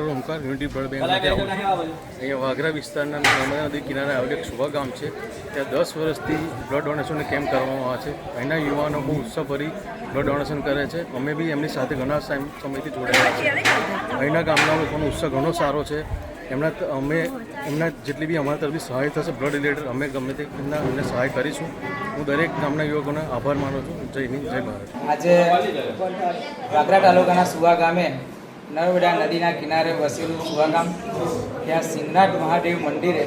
Doctor Omkar unity blood બેંકમાંથી અહીંયા વાઘરા વિસ્તારના નર્મદા નદી કિનારે આવેલું એક શુભ ગામ છે. ત્યાં દસ વર્ષથી બ્લડ ડોનેશનનો કેમ્પ કરવામાં આવે છે. અહીંના યુવાનો બહુ ઉત્સાહભરી બ્લડ ડોનેશન કરે છે. અમે બી એમની સાથે ઘણા સમયથી જોડાયેલા છે. અહીંના ગામના લોકોનો ઉત્સાહ ઘણો સારો છે. એમના અમે એમના જેટલી બી અમારા તરફથી સહાય થશે બ્લડ રિલેટેડ અમે ગમે તે એમના એમને સહાય કરીશું. હું દરેક ગામના યુવકોને આભાર માનું છું. જય હિન્દ જય ભારત. આજે વાગરા તાલુકાના સુવા ગામે નર્મદા નદીના કિનારે વસેલું સુવાગામ ત્યાં સિંહનાથ મહાદેવ મંદિરે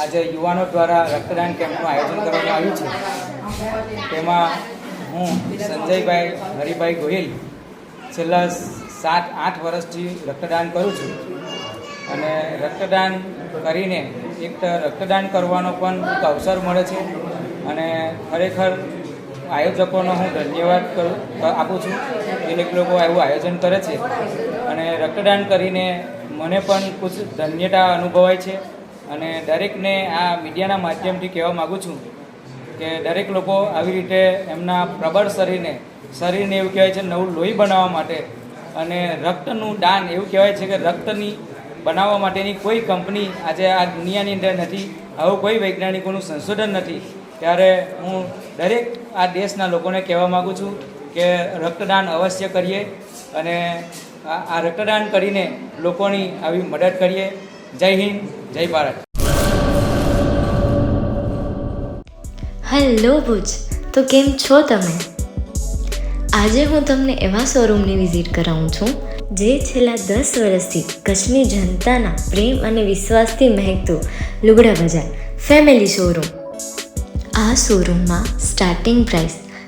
આજે યુવાનો દ્વારા રક્તદાન કેમ્પનું આયોજન કરવામાં આવ્યું છે. તેમાં હું, સંજયભાઈ હરિભાઈ ગોહિલ છેલ્લા સાત, આઠ વર્ષથી રક્તદાન કરું છું. અને રક્તદાન કરીને એક રક્તદાન કરવાનો પણ એક અવસર મળે છે અને ખરેખર આયોજકોનો હું ધન્યવાદ કરું, આપું છું. એ લોકો એવું આયોજન કરે છે. અને રક્તદાન કરીને મને પણ કુછ ધન્યતા અનુભવાય છે. અને દરેકને આ મીડિયાના માધ્યમથી કહેવા માગું છું કે દરેક લોકો આવી રીતે એમના પ્રબળ શરીરને શરીરને એવું કહેવાય છે નવું લોહી બનાવવા માટે અને રક્તનું દાન એવું કહેવાય છે કે રક્તની બનાવવા માટેની કોઈ કંપની આજે આ દુનિયાની અંદર નથી. આવું કોઈ વૈજ્ઞાનિકોનું સંશોધન નથી. ત્યારે હું દરેક આ દેશના લોકોને કહેવા માગું છું કે રક્તદાન અવશ્ય કરીએ અને આ રક્તદાન કરીને લોકોની આવી મદદ કરીએ. જય હિન્દ, જય ભારત. હેલો ભુજ, તો કેમ છો તમે? આજે હું તમને એવા શોરૂમની વિઝિટ કરાવું છું, જે છેલ્લા દસ વર્ષથી કચ્છની જનતાના પ્રેમ અને વિશ્વાસથી મહેકતું લુગડા બજાર ફેમિલી શોરૂમ. આ શોરૂમમાં સ્ટાર્ટિંગ પ્રાઇસ